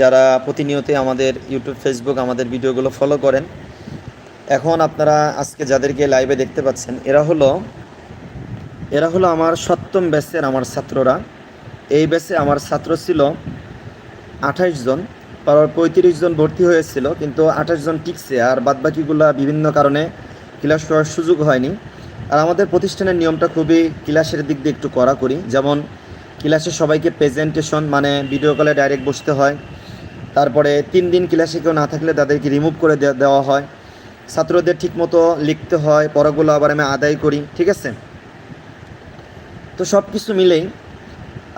যারা প্রতিনিয়ত আমাদের ইউটিউব ফেসবুক আমাদের ভিডিওগুলো ফলো করেন, এখন আপনারা আজকে যাদেরকে লাইভে দেখতে পাচ্ছেন, এরা হলো এরা হলো আমার সপ্তম ব্যাচের আমার ছাত্ররা। এই ব্যাচে আমার ছাত্র ছিল আঠাশ জন পঁয়ত্রিশ জন ভর্তি হয়েছিল, কিন্তু আঠাশ জন টিকছে আর বাদবাকিগুলা বিভিন্ন কারণে ক্লাস করার সুযোগ হয়নি। আর আমাদের প্রতিষ্ঠানের নিয়মটা খুবই ক্লাসের দিক দিয়ে একটু করা করি, যেমন ক্লাসে সবাইকে প্রেজেন্টেশন মানে ভিডিও কলে ডাইরেক্ট বসতে হয়। তারপরে তিন দিন ক্লাসে কেউ না থাকলে তাদেরকে রিমুভ করে দেওয়া হয়। ছাত্রদের ঠিকমতো লিখতে হয়, পড়াগুলো আবার আমি আদায় করি, ঠিক আছে? তো সব কিছু মিলেই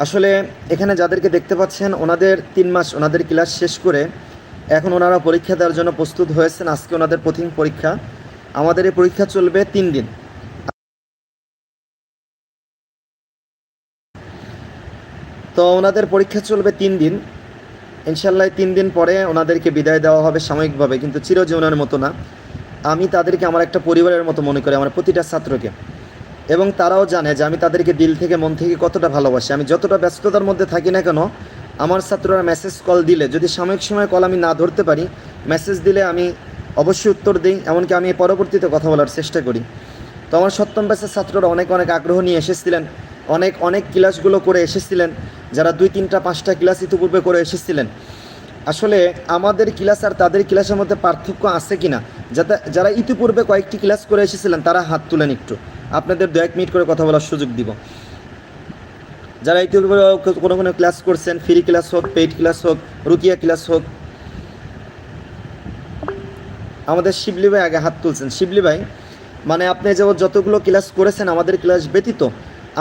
আসলে এখানে যাদেরকে দেখতে পাচ্ছেন, ওনাদের তিন মাস ওনাদের ক্লাস শেষ করে এখন ওনারা পরীক্ষা দেওয়ার জন্য প্রস্তুত হয়েছেন। আজকে ওনাদের প্রথম পরীক্ষা। আমাদের এই পরীক্ষা চলবে তিন দিন। তো ওনাদের পরীক্ষা চলবে তিন দিন। ইনশাল্লাহ তিন দিন পরে ওনাদেরকে বিদায় দেওয়া হবে সাময়িকভাবে, কিন্তু চিরজীবনের মতো না। আমি তাদেরকে, আমার একটা পরিবারের মতো মনে করি, আমার প্রতিটা ছাত্রকে। এবং তারাও জানে যে আমি তাদেরকে দিল থেকে, মন থেকে কতটা ভালোবাসি। আমি যতটা ব্যস্ততার মধ্যে থাকি না কেন, আমার ছাত্ররা মেসেজ কল দিলে, যদি সাময়িক সময় কল আমি না ধরতে পারি মেসেজ দিলে আমি অবশ্যই উত্তর দিই, এমনকি আমি পরবর্তীতে কথা বলার চেষ্টা করি। তো আমার সপ্তম ব্যাচের ছাত্ররা অনেক অনেক আগ্রহ নিয়ে এসেছিলেন। অনেক অনেক ক্লাসগুলো করে এসেছিলেন, যারা দুই, তিনটা, পাঁচটা ক্লাস ইতিপূর্বে করে এসেছিলেন। আসলে আমাদের ক্লাস আর তাদের ক্লাসের মধ্যে পার্থক্য আছে কিনা যাতে, যারা ইতিপূর্বে কয়েকটি ক্লাস করে এসেছিলেন, তারা হাত তুলেন একটু। আপনাদের দু এক মিনিট করে কথা বলার সুযোগ দিব। যারা ইতিপূর্বে কোনো কোনো ক্লাস করছেন, ফ্রি ক্লাস হোক, পেইড ক্লাস হোক, রুকিয়া ক্লাস হোক, আমাদের শিবলি ভাই আগে হাত তুলছেন। শিবলি ভাই মানে আপনি যে যতগুলো ক্লাস করেছেন, আমাদের ক্লাস ব্যতীত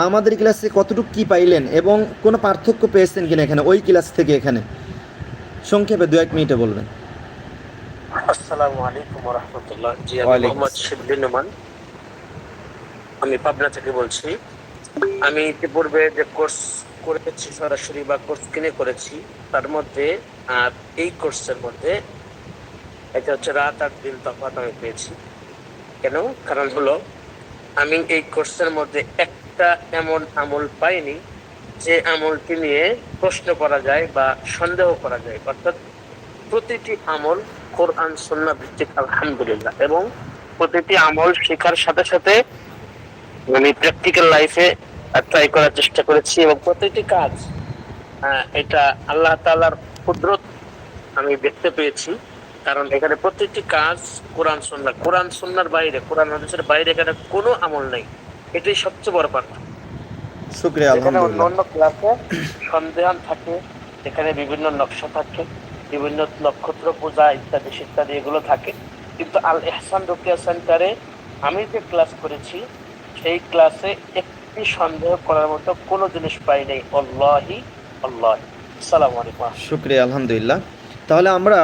আমাদের ক্লাসে কতটুকু কি পাইলেন এবং কোনো পার্থক্য পেয়েছেন কিনা এখানে? ওই ক্লাস থেকে এখানে। সংক্ষেপে দু এক মিনিটে বলবেন। আসসালামু আলাইকুম রহমতুল্লাহ জি আমি মোহাম্মদ নোমান আমি পাবনা থেকে বলছি। আমি ইতিপূর্বে যে কোর্স করেছি সরাসরি বা কোর্স কিনে করেছি তার মধ্যে আর এই কোর্সের মধ্যে এটা হচ্ছে রাত আর দিন তফাৎ আমি পেয়েছি। কেন? কারণ হলো আমি এই কোর্সের মধ্যে একটা এমন আমল পাইনি যে আমলটি নিয়ে প্রশ্ন করা যায় বা সন্দেহ করা যায়। অর্থাৎ প্রতিটি আমল কোরআন সন্না ভিত্তিক, আলহামদুলিল্লাহ। এবং প্রতিটি আমল শেখার সাথে সাথে আমি প্র্যাকটিক্যাল লাইফে ট্রাই করার চেষ্টা করেছি এবং প্রতিটি কাজ এটা আল্লাহ তাআলার কুদরত আমি দেখতে পেয়েছি। কারণ এখানে প্রত্যেকটি কাজ কোরআন সন্না কোরআন সন্ন্যার বাইরে, কোরআন, হাদিসের বাইরে এখানে কোনো আমল নেই। এটাই সবচেয়ে বড় পার্থক্য। শুক্রিয়া আলহামদুলিল্লাহ। অন্য ক্লাসে সন্দেহান থাকে এখানে বিভিন্ন নকশা থাকে বিভিন্ন নক্ষত্র পূজা ইত্যাদি ইত্যাদি এগুলো থাকে। কিন্তু আল এহসান রুকিয়া সেন্টারে আমি যে ক্লাস করেছি সেই ক্লাসে একটি সন্দেহ করার মতো কোনো জিনিস পাই নাই। অল্লাহি আল্লাহ। সালাম আলাইকুম। শুক্রিয়া আলহামদুলিল্লাহ। তাহলে আমরা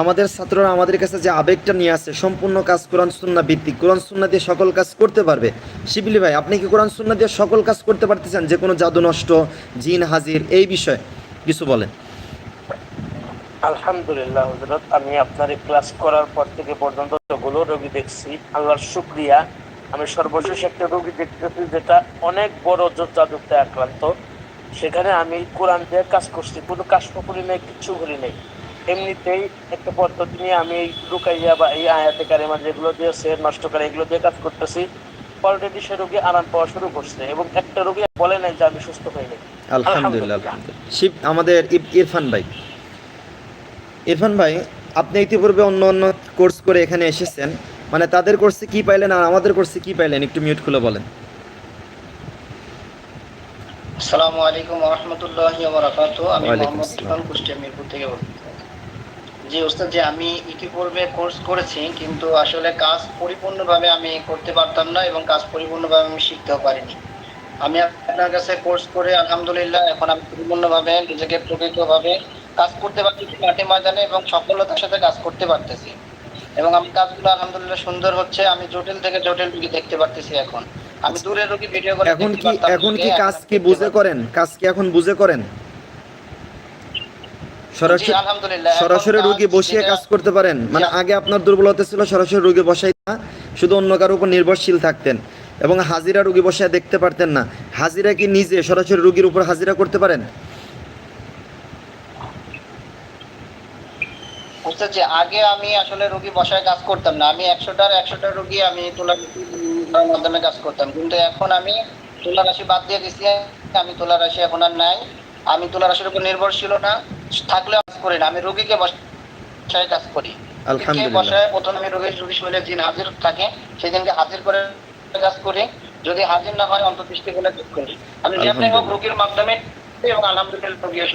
আমাদের ছাত্ররা আমাদের কাছে যে আবেগটা নিয়ে আসছে সম্পূর্ণ কাজ কোরআন সুন্না ভিত্তিক। কোরআন সুন্না দিয়ে সকল কাজ করতে পারবে। শিবলি ভাই, আপনি কি কোরআন সুন্না দিয়ে সকল কাজ করতে পারতেছেন? যে কোনো জাদু নষ্ট, জিন, হাজির, এই বিষয়ে কিছু বলেন। আলহামদুলিল্লাহ হজরত আমি আপনার এই ক্লাস করার পর থেকে পর্যন্ত যতগুলো রোগী দেখছি, আল্লাহর শুক্রিয়া। আমি সর্বশেষ একটা রোগী দেখতেছি যেটা অনেক বড় জাদুতে আক্রান্ত। সেখানে আমি কোরআন দিয়ে কাজ করছি, কোনো কাজ করি নেই কিচ্ছু করি নেই। এমনিতেই একটা পদ্ধতি নিয়ে আমি এই রুকাইয়া বা এই আয়াতে কারিমা যেগুলো দিয়ে সে নষ্ট করে এগুলো দিয়ে কাজ করতেছি অলরেডি সে রোগী আরাম পাওয়া শুরু করছে এবং একটা রোগী বলে নাই যে আমি সুস্থ হইনি আলহামদুলিল্লাহ আলহামদুলিল্লাহ। শিব আমাদের ইরফান ভাই। ইরফান ভাই আপনি ইতিপূর্বে অন্য অন্য কোর্স করে এখানে এসেছেন। মানে তাদের কোর্সে কি পাইলেন আর আমাদের কোর্সে কি পাইলেন? একটু মিউট খুলে বলেন। আসসালামু আলাইকুম রহমতুল্লাহ বারাকাতু আমি মোহাম্মদ ইরফান কুষ্টিয়া মিরপুর থেকে বলছি। জি ওস্তাদ যে আমি ইতিপূর্বে কোর্স করেছি কিন্তু আসলে কাজ পরিপূর্ণভাবে আমি করতে পারতাম না এবং কাজ পরিপূর্ণভাবে আমি শিখতেও পারিনি। আমি আপনার কাছে কোর্স করে আলহামদুলিল্লাহ এখন আমি পরিপূর্ণভাবে নিজেকে প্রকৃতভাবে কাজ করতে পারতেছি মাঠে ময়দানে এবং সফলতার সাথে কাজ করতে পারতেছি। এবং আমি কাজগুলো আলহামদুলিল্লাহ সুন্দর হচ্ছে আমি জটিল থেকে জটিল রোগী দেখতে পারতেছি এখন। আমি দূরের রোগী ভিডিও করে এখন কি এখন কি কাজ কি বুঝে করেন? কাজ কি এখন বুঝে করেন? সরাসরি রুগী বসিয়ে কাজ করতে পারেন। মানে আগে আপনার দুর্বলতা ছিল সরাসরি রুগী বসাই না। শুধু অন্য কারোর উপর নির্ভরশীল থাকতেন। এবং হাজিরা রুগী বসায় দেখতে পারতেন না। হাজিরা কি নিজে সরাসরি রুগীর উপর হাজিরা করতে পারেন? আগে আমি আসলে রোগী বসায় কাজ করতাম না। আমি একশোটার একশোটা রোগী আমি তোলা মাধ্যমে কাজ করতাম। কিন্তু এখন আমি তোলা রাশি বাদ দিয়ে দিচ্ছি আমি তোলা রাশি এখন আর নাই। আমি তোলা রাশির উপর নির্ভরশীল না। থাকলেও কাজ করি না আমি রোগীকে বসায় কাজ করি। বসায় প্রথমে আমি রোগীর রোগী শরীরে দিন হাজির থাকে সেদিনকে হাজির করে কাজ করি। যদি হাজির না হয় অন্তর্দৃষ্টি করে কাজ করি। আমি যেমনি হোক রোগীর মাধ্যমে।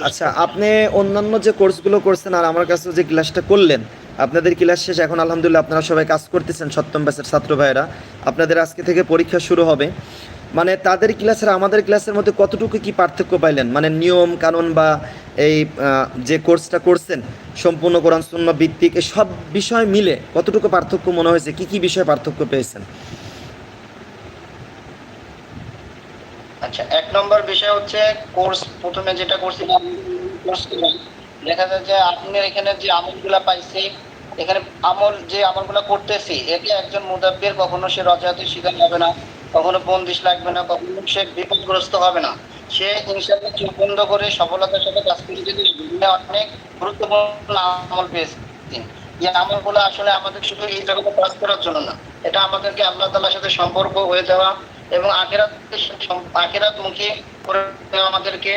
আচ্ছা আপনি অন্যান্য যে কোর্সগুলো করছেন আর আমার কাছে যে ক্লাসটা করলেন আপনাদের ক্লাস শেষ এখন আলহামদুলিল্লাহ আপনারা সবাই কাজ করতেছেন সপ্তম ব্যাচের ছাত্র ভাইয়েরা। আপনাদের আজকে থেকে পরীক্ষা শুরু হবে। মানে তাদের ক্লাসের আমাদের ক্লাসের মধ্যে কতটুকু কি পার্থক্য পাইলেন? মানে নিয়ম, কানুন বা এই যে কোর্সটা করছেন, সম্পূর্ণ কোরআন শূন্য ভিত্তিক সব বিষয় মিলে কতটুকু পার্থক্য মনে হয়েছে? কি কি বিষয়ে পার্থক্য পেয়েছেন? আচ্ছা এক নম্বর বিষয় হচ্ছে কোর্স প্রথমে যেটা করছি কোর্স দেখা যায় যে আপনার এখানে যে আমলগুলা পাইছি, এখানে আমল, যে আমলগুলো করতেছি, এতে একজন মুদাব্বির কখনো সে রজাতের শিকার হবে না। কখনো বন্দিশ লাগবে না, কখনো সে বিপদগ্রস্ত হবে না। সে ইনশাল্লাহ চোখ বন্ধ করে সফলতার সাথে কাজ করে যদি অনেক গুরুত্বপূর্ণ আমল পেয়েছি। এই আমলগুলো আসলে আমাদের শুধু এই জগতে কাজ করার জন্য না, এটা আমাদেরকে আল্লাহ তাআলার সাথে সম্পর্ক হয়ে যাওয়া এবং আখেরাত আখেরাত মুখী করে আমাদেরকে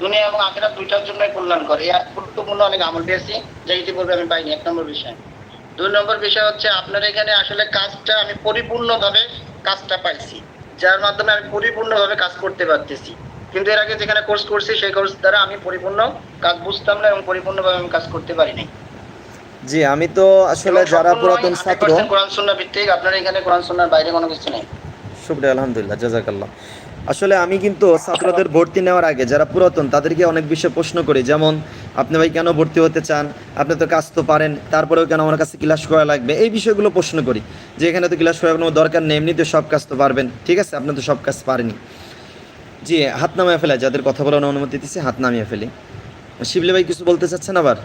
দুনিয়া এবং আখেরাত দুইটার জন্য কল্যাণ করে। এই গুরুত্বপূর্ণ অনেক আমল পেয়েছি, যা ইতিপূর্বে আমি পাইনি। এক নম্বর বিষয়। দুই নম্বর বিষয় হচ্ছে, আপনার এখানে আসলে কাজটা আমি পরিপূর্ণভাবে কাজটা পাইছি যার মাধ্যমে আমি পরিপূর্ণভাবে কাজ করতে পারতেছি। কিন্তু এর আগে যেখানে কোর্স করছি সেই কোর্স দ্বারা আমি পরিপূর্ণ কাজ বুঝতাম না এবং পরিপূর্ণভাবে আমি কাজ করতে পারি নাই। জি আমি তো আসলে যারা পুরাতন ছাত্র কোরআন সুন্নাহ ভিত্তিক আপনারা এখানে কোরআন সুন্নাহর বাইরে কোনো কিছু নেই। শুকরিয়া আলহামদুলিল্লাহ জাজাকাল্লাহ। আসলে আমি কিন্তু ছাত্রদের ভর্তি নেওয়ার আগে যারা পুরাতন, তাদেরকে অনেক বিষয়ে প্রশ্ন করি। যেমন, আপনি ভাই কেন ভর্তি হতে চান? আপনি তো কাজ তো পারেন, তারপরেও কেন আমার কাছে ক্লাস করা লাগবে? এই বিষয়গুলো প্রশ্ন করি। যে এখানে তো ক্লাস করার কোনো দরকার নেই এমনিতে সব কাজ তো পারবেন। ঠিক আছে, আপনি তো সব কাজ পারেনি জি, হাত নামিয়ে ফেলা যাদের কথা বলার অনুমতি দিচ্ছে হাত নামিয়ে ফেলি। শিবলি ভাই কিছু বলতে চাচ্ছেন আবার?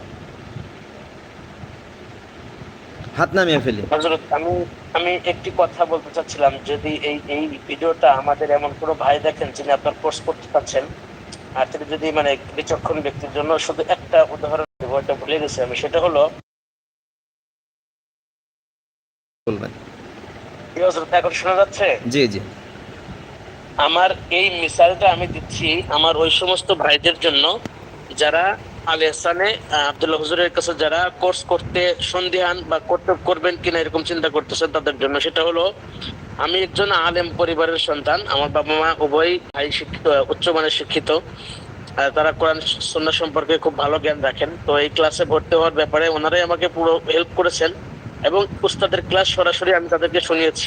হাত নামিয়ে ফেলি। হযরত আমি আমি একটি কথা বলতে চাচ্ছিলাম। যদি এই এই ভিডিওটা আমাদের এমন কোনো ভাই দেখেন যিনি আপনার কোর্স করতে পারছেন আর তিনি যদি মানে বিচক্ষণ ব্যক্তির জন্য শুধু একটা উদাহরণ দেব এটা ভুলে গেছি আমি সেটা হলো বলবেন। হযরত এখন শোনা যাচ্ছে? জি জি। আমার এই মিসাইলটা আমি দিচ্ছি আমার ওই সমস্ত ভাইদের জন্য যারা আল এহসানে আহ, আব্দুল্লাহ হুজুরের কাছে যারা কোর্স করতে সন্দিহান বা করতে করবেন কিনা এরকম চিন্তা করতেছেন তাদের জন্য সেটা হলো আমি একজন আলেম পরিবারের সন্তান আমার বাবা মা উভয় ভাই শিক্ষিত উচ্চমানের শিক্ষিত তারা কোরআন সন্না সম্পর্কে খুব ভালো জ্ঞান রাখেন তো এই ক্লাসে ভর্তি হওয়ার ব্যাপারে ওনারাই আমাকে পুরো হেল্প করেছেন এবং উস্তাদের ক্লাস সরাসরি আমি তাদেরকে শুনিয়েছি।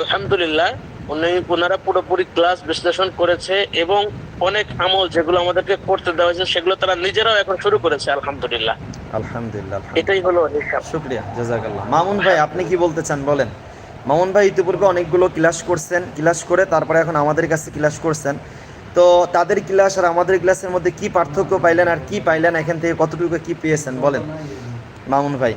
আলহামদুলিল্লাহ উনি ওনারা পুরোপুরি ক্লাস বিশ্লেষণ করেছে এবং অনেক আমল যেগুলো আমাদেরকে করতে দেওয়া হয়েছে সেগুলো তারা নিজেরাও এখন শুরু করেছে আলহামদুলিল্লাহ। আলহামদুলিল্লাহ এটাই হলো হিসাব শুক্রিয়া জাজাকাল্লাহ। মামুন ভাই আপনি কি বলতে চান বলেন? মামুন ভাই ইতিপূর্বে অনেকগুলো ক্লাস করছেন ক্লাস করে তারপরে এখন আমাদের কাছে ক্লাস করছেন। তো তাদের ক্লাস আর আমাদের ক্লাসের মধ্যে কি পার্থক্য পাইলেন আর কি পাইলেন? এখান থেকে কতটুকু কি পেয়েছেন বলেন? মামুন ভাই।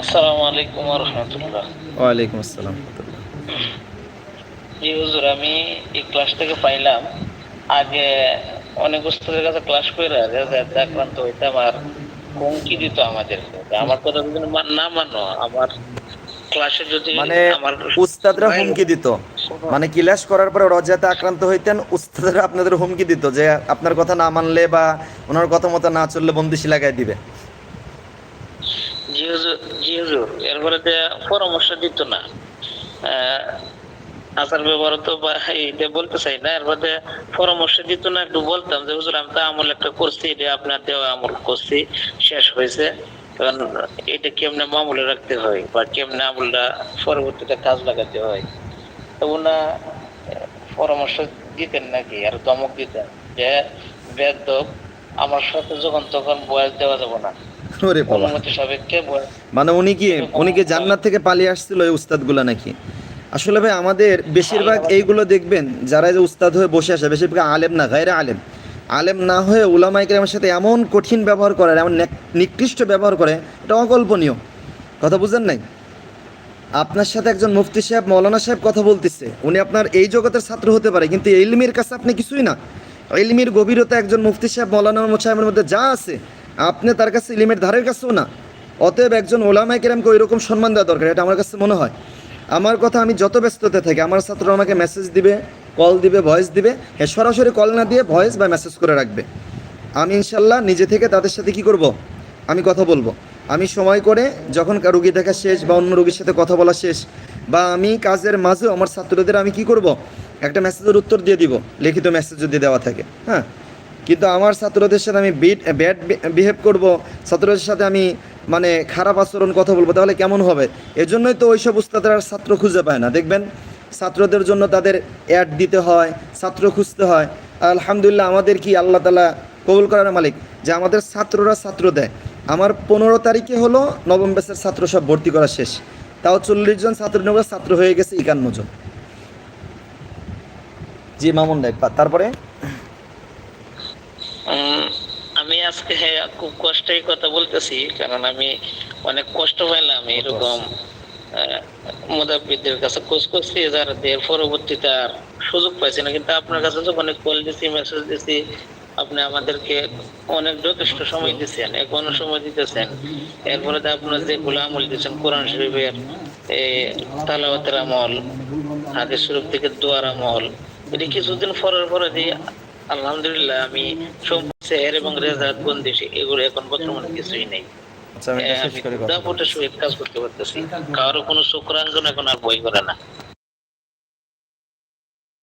আসসালামু আলাইকুম রহমতুল্লাহ। ওয়ালাইকুম আসসালাম। জি হুজুর আমি এই ক্লাস থেকে পাইলাম। আগে অনেক উস্তাদের কাছে ক্লাস করে রেজাল্ট আক্রান্ত হইতাম আর হুমকি দিত আমাদেরকে আমার কথা যদি না মানো আমার ক্লাসে যদি মানে আমার উস্তাদরা হুমকি দিত। মানে ক্লাস করার পরে রজাতে আক্রান্ত হইতেন উস্তাদরা আপনাদের হুমকি দিত যে আপনার কথা না মানলে বা ওনার কথা মতো না চললে বন্দিশি লাগাই দিবে। জি হুজুর জি হুজুর এরপরে পরামর্শ দিত না। আচার ব্যবহার তো এটা বলতে চাই না এরপরে পরামর্শ দিত না একটু বলতাম যে হুজুর আমি তো আমল একটা করছি এটা আপনার দেওয়া আমল করছি শেষ হয়েছে। কারণ এটা কেমনে মামুলে রাখতে হয় বা কেমনে আমলটা পরবর্তীতে কাজ লাগাতে হয়? তো ওনা পরামর্শ দিতেন নাকি আর দমক দিতেন যে বেদ আমার সাথে যখন তখন বয়স দেওয়া যাবে না। মানে উনি কি উনি কি জান্নাত থেকে পালিয়ে আসছিল ওই উস্তাদগুলা নাকি? আসলে ভাই, আমাদের বেশিরভাগ এইগুলো দেখবেন, যারা যে উস্তাদ হয়ে বসে আসে, বেশিরভাগ আলেম না, গায়রে আলেম। আলেম না হয়ে উলামা ইকরামের সাথে এমন কঠিন ব্যবহার করে, এমন নিকৃষ্ট ব্যবহার করে, এটা অকল্পনীয়। কথা বুঝেন নাই? আপনার সাথে একজন মুফতি সাহেব, মৌলানা সাহেব কথা বলতেছে। উনি আপনার এই জগতের ছাত্র হতে পারে, কিন্তু এলমির কাছে আপনি কিছুই না। এলমির গভীরতা একজন মুফতি সাহেব, মৌলানা সাহেবের মধ্যে যা আছে, আপনি তার কাছে ইলিমের ধারের কাছেও না। অতএব একজন ওলামাই কেরামকে ওই রকম সম্মান দেওয়া দরকার, এটা আমার কাছে মনে হয়। আমার কথা আমি যত ব্যস্ততে থাকি, আমার ছাত্র আমাকে মেসেজ দিবে কল দিবে ভয়েস দিবে। হ্যাঁ সরাসরি কল না দিয়ে ভয়েস বা মেসেজ করে রাখবে। আমি ইনশাল্লাহ নিজে থেকে তাদের সাথে কি করব? আমি কথা বলব। আমি সময় করে যখন রুগী দেখা শেষ বা অন্য রুগীর সাথে কথা বলা শেষ, বা আমি কাজের মাঝেও আমার ছাত্রদের আমি কি করব? একটা মেসেজের উত্তর দিয়ে দিব, লিখিত মেসেজ যদি দেওয়া থাকে। হ্যাঁ? কিন্তু আমার ছাত্রদের সাথে আমি বিট ব্যাড বিহেভ করব, ছাত্রদের সাথে আমি মানে খারাপ আচরণ কথা বলব, তাহলে কেমন হবে? এজন্যই তো ওইসব উস্তাদের আর ছাত্র খুঁজে পায় না, দেখবেন? ছাত্রদের জন্য তাদের অ্যাড দিতে হয়, ছাত্র খুঁজতে হয়। আলহামদুলিল্লাহ, আমাদের কি আল্লাহ তালা কবুল করার মালিক? যে আমাদের ছাত্ররা ছাত্র দেয়। আমার পনেরো তারিখে হলো নবম ব্যাচের ছাত্র সব ভর্তি করা শেষ। তাও চল্লিশ জন ছাত্র নেওয়া ছাত্র হয়ে গেছে একান্ন জন। জি, মামুন দেখ তারপরে? আমি আজকে হ্যাঁ, খুব কষ্টেই কথা বলতেছি কারণ আমি অনেক কষ্ট পাইলাম এরকম মোদাব্বিদের কাছে খোঁজ করছি যার এর পরবর্তীতে সুযোগ পাইছি না কিন্তু আপনার কাছে যখন কল দিছি মেসেজ দিছি আপনি আমাদেরকে অনেক যথেষ্ট সময় দিচ্ছেন এখনও সময় দিতেছেন। এরপরে আপনার যে গুলো আমল দিচ্ছেন কোরআন শরীফের তালাওয়াতের আমল হাদিস শরীফ থেকে দোয়ার আমল এটি কিছুদিন পরের পরে দিয়ে আলহামদুলিল্লাহ আমি সেহের এবং রেজাত বন্দিশি এগুলো এখন বর্তমানে কিছুই নেই। আচ্ছা আমি হ্যাঁ, সহিত কাজ করতে পারতেছি। কারও কোনো শুক্রাঙ্গন এখন আর বই করে না।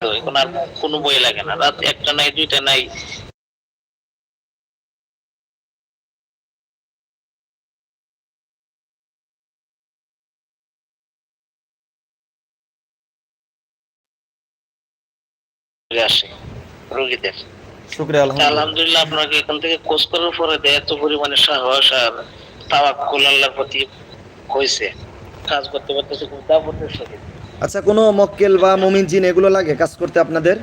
এখন আর কোনো বই লাগে না। রাত একটা নাই দুইটা নাই। আসে। রোগীদের। আলহামদুলিল্লাহ। আপনাকে এখান থেকে কোর্স করার পরে এত পরিমাণে সাহস আর তাওয়াক্কুল আল্লাহর প্রতি হয়েছে কাজ করতে পারতেছে খুব দাপটের সাথে আচ্ছা কোনো মক্কেল বা মমিন জিন এগুলো লাগে কাজ করতে আপনাদের?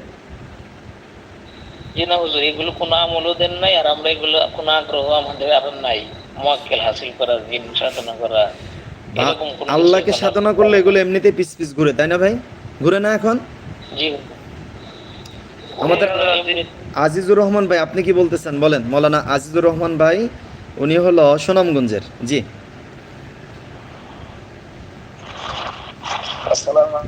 জি না হুজুর এগুলো কোনো আমলও দেন নাই আর আমরা এগুলো কোনো আগ্রহ আমাদের আর নাই। মোয়াক্কেল হাসিল করা দিন সাধনা করা আল্লাহকে সাধনা করলে এগুলো এমনিতে পিস পিস ঘুরে তাই না ভাই? ঘুরে না এখন? জি আমাদের আজিজুর রহমান ভাই আপনি কি বলতেছেন? বলেন মৌলানা আজিজুর রহমান ভাই উনি হলো সুনামগঞ্জের। জি। আসসালামু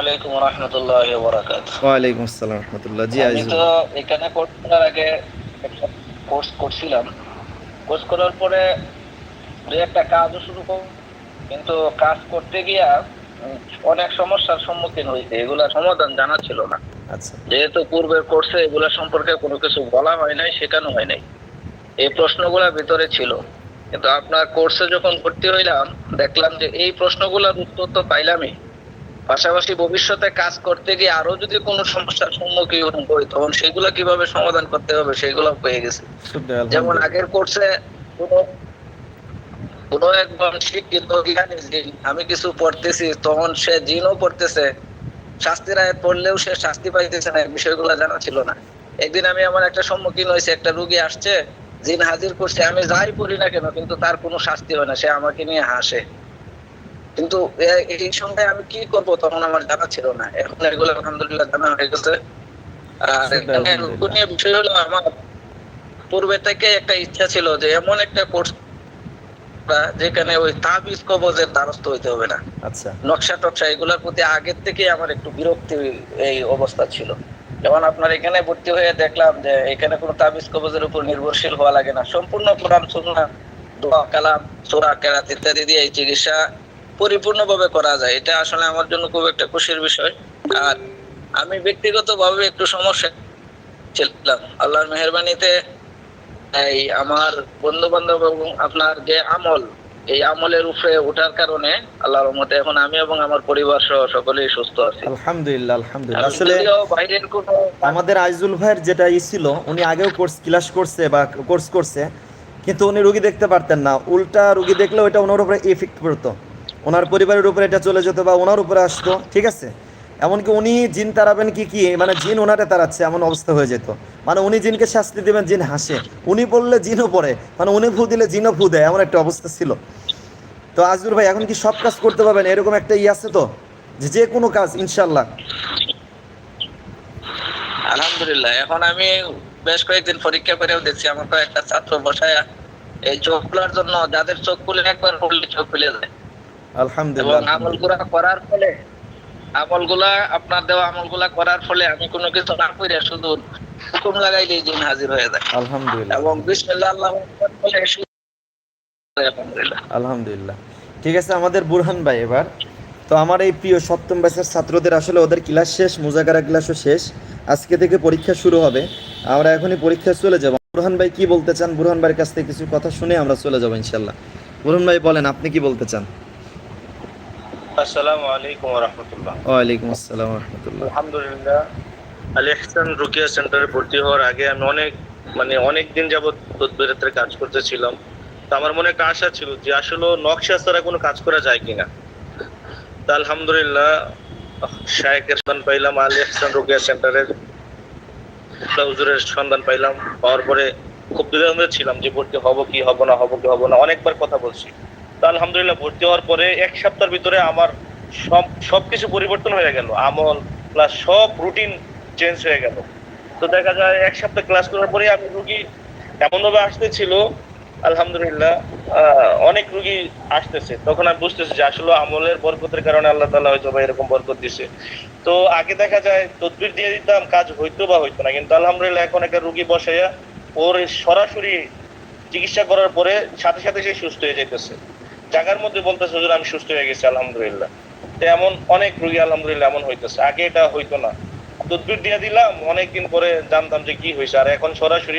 আলাইকুম রহমতুল্লাহ বরাকাত ওয়ালাইকুম আসসালাম রহমতুল্লাহ জি আমি তো এখানে কোর্স করার আগে একটা কোর্স করছিলাম। কোর্স করার পরে একটা কাজও শুরু কর কিন্তু কাজ করতে গিয়া অনেক সমস্যার সম্মুখীন হয়েছে। এগুলা সমাধান জানা ছিল না। যেহেতু পূর্বের কোর্সে এগুলা সম্পর্কে কোনো কিছু বলা হয় নাই শেখানো হয় নাই। এই প্রশ্নগুলা ভিতরে ছিল। কিন্তু আপনার কোর্সে যখন ভর্তি হইলাম দেখলাম যে এই প্রশ্নগুলোর উত্তর তো পাইলামই। পাশাপাশি ভবিষ্যতে কাজ করতে গিয়ে আরও যদি কোনো সমস্যার সম্মুখীন হই তখন সেগুলো কীভাবে সমাধান করতে হবে সেগুলো পেয়ে গেছে। যেমন আগের কোর্সে কোনো কোনো একজন শিক্ষিত জ্ঞানী আমি কিছু পড়তেছি তখন সে জিনও পড়তেছে। শাস্তির আয়াত পড়লেও সে শাস্তি পাইতেছে না বিষয়গুলো জানা ছিল না। একদিন আমি আমার একটা সম্মুখীন হয়েছে একটা রুগী আসছে জিন হাজির করছে আমি যাই পড়ি না কেন কিন্তু তার কোনো শাস্তি হয় না সে আমাকে নিয়ে হাসে। কিন্তু এই সঙ্গে আমি কি করব তখন আমার জানা ছিল না। এখন এগুলো আলহামদুলিল্লাহ জানা হয়ে গেছে। আর বিষয় হলো আমার পূর্বে থেকে একটা ইচ্ছা ছিল যে এমন একটা কোর্স যেখানে ওই তাবিজ কবজের দ্বারস্থ হইতে হবে না। আচ্ছা। নকশা টকশা এগুলোর প্রতি আগের থেকে আমার একটু বিরক্তি এই অবস্থা ছিল। যেমন আপনার এখানে ভর্তি হয়ে দেখলাম যে এখানে কোনো তাবিজ কবজের উপর নির্ভরশীল হওয়া লাগে না। সম্পূর্ণ কোরআন সুন্নাহ দোয়া কালাম সূরা কেরাত ইত্যাদি দিয়ে এই চিকিৎসা পরিপূর্ণভাবে করা যায়। এটা আসলে আমার জন্য খুব একটা খুশির বিষয়। আর আমি ব্যক্তিগতভাবে একটু সমস্যা ছিলাম। আল্লাহর মেহরবানিতে এই আমার বন্ধু বান্ধব এবং আপনার যে আমল এই আমলের উপরে ওঠার কারণে আল্লাহর রহমতে এখন আমি এবং আমার পরিবার সহ সকলেই সুস্থ আছি। আলহামদুলিল্লাহ আলহামদুলিল্লাহ। আসলে বাইরের কোনো আমাদের আইজুল ভাইয়ের যেটা ই ছিল উনি আগেও কোর্স ক্লাস করছে বা কোর্স করছে কিন্তু উনি রুগী দেখতে পারতেন না। উল্টা রুগী দেখলে ওটা ওনার উপরে এফেক্ট পড়তো। ওনার পরিবারের উপরে এটা চলে যেত বা ওনার উপরে আসতো ঠিক আছে? এমনকি উনি জিন তাড়াবেন কি কি মানে জিন ওনারে তাড়াচ্ছে এমন অবস্থা হয়ে যেত। মানে উনি জিনকে শাস্তি দেবেন জিন হাসে। উনি বললে জিনও পড়ে মানে উনি ফু দিলে জিনও ফু দেয় এমন একটা অবস্থা ছিল। তো আজুর ভাই এখন কি সব কাজ করতে পারবেন? এরকম একটা ই আছে তো? যে কোনো কাজ ইনশাল্লাহ আলহামদুলিল্লাহ এখন আমি বেশ কয়েকদিন পরীক্ষা করেও দেখছি আমার কয়েকটা ছাত্র বসায় এই চোখ খোলার জন্য যাদের চোখ খুলে একবার পড়লে চোখ খুলে যায়। আলহামদুলিল্লাহ। আমলগুলা করার ফলে আমলগুলা আপনার দেওয়া আমলগুলা করার ফলে আমি কোনো কিছু না করে শুধু হুকুম লাগাইলেই জিন হাজির হয়ে যায়। আলহামদুলিল্লাহ। এবং বিসমিল্লাহ আল্লাহু আকবার বলে আলহামদুলিল্লাহ। আলহামদুলিল্লাহ। ঠিক আছে আমাদের বুরহান ভাই এবার। তো আমার এই প্রিয় সপ্তম ব্যাচের ছাত্রদের আসলে ওদের ক্লাস শেষ মুজাকারা ক্লাসও শেষ। আজকে থেকে পরীক্ষা শুরু হবে। আমরা এখনই পরীক্ষা চলে যাব। বুরহান ভাই কি বলতে চান? বুরহান ভাইয়ের কাছ থেকে কিছু কথা শুনে আমরা চলে যাব ইনশাল্লাহ বুরহান ভাই বলেন আপনি কি বলতে চান? আসসালামু আলাইকুম রহমতুল্লাহ। ওয়ালাইকুম আসসালাম রহমতুল্লাহ। আলহামদুলিল্লাহ আল ইহসান রুকিয়া সেন্টারে ভর্তি হওয়ার আগে আমি অনেক মানে অনেক দিন যাবত তদবিরাতের কাজ করতেছিলাম। তো আমার মনে একটা আশা ছিল যে আসলে নকশা ছাড়া কোনো কাজ করা যায় কিনা। তা আলহামদুলিল্লাহ শায়েকের সন্ধান পাইলাম আল ইহসান রুকিয়া সেন্টারের হুজুরের সন্ধান পাইলাম। পাওয়ার পরে খুব দ্বিধাদ্বন্দ্বে ছিলাম যে ভর্তি হব কি হব না হব কি হব না। অনেকবার কথা বলছি। আলহামদুলিল্লাহ ভর্তি হওয়ার পরে এক সপ্তাহের ভিতরে আমার সব, সবকিছু পরিবর্তন হয়ে গেল। আমল প্লাস সব রুটিন চেঞ্জ হয়ে গেল। তো দেখা যায় এক সপ্তাহ ক্লাস করার পরে আমি রুগী এমন ভাবে আসতেছিল, আলহামদুলিল্লাহ অনেক রুগী আসতেছে। তখন আমি বুঝতেছি যে আসলে আমলের বরকতের কারণে আল্লাহ তালা হয়তো বা এরকম বরকত দিছে। তো আগে দেখা যায় তদবির দিয়ে দিতাম, কাজ হইতো বা হইতো না। কিন্তু আলহামদুলিল্লাহ এখন একটা রুগী বসাইয়া ওর সরাসরি চিকিৎসা করার পরে সাথে সাথে সে সুস্থ হয়ে যাইতেছে। জায়গার মধ্যে বলতেছে, হুজুর, আমি সুস্থ হয়ে গেছি, আলহামদুলিল্লাহ। এমন অনেক রুগী, আলহামদুলিল্লাহ, এমন হইতেছে। আগে এটা হইতো না। তদবির দিয়ে দিলাম, অনেকদিন পরে জানতাম যে কি হয়েছে আর এখন সরাসরি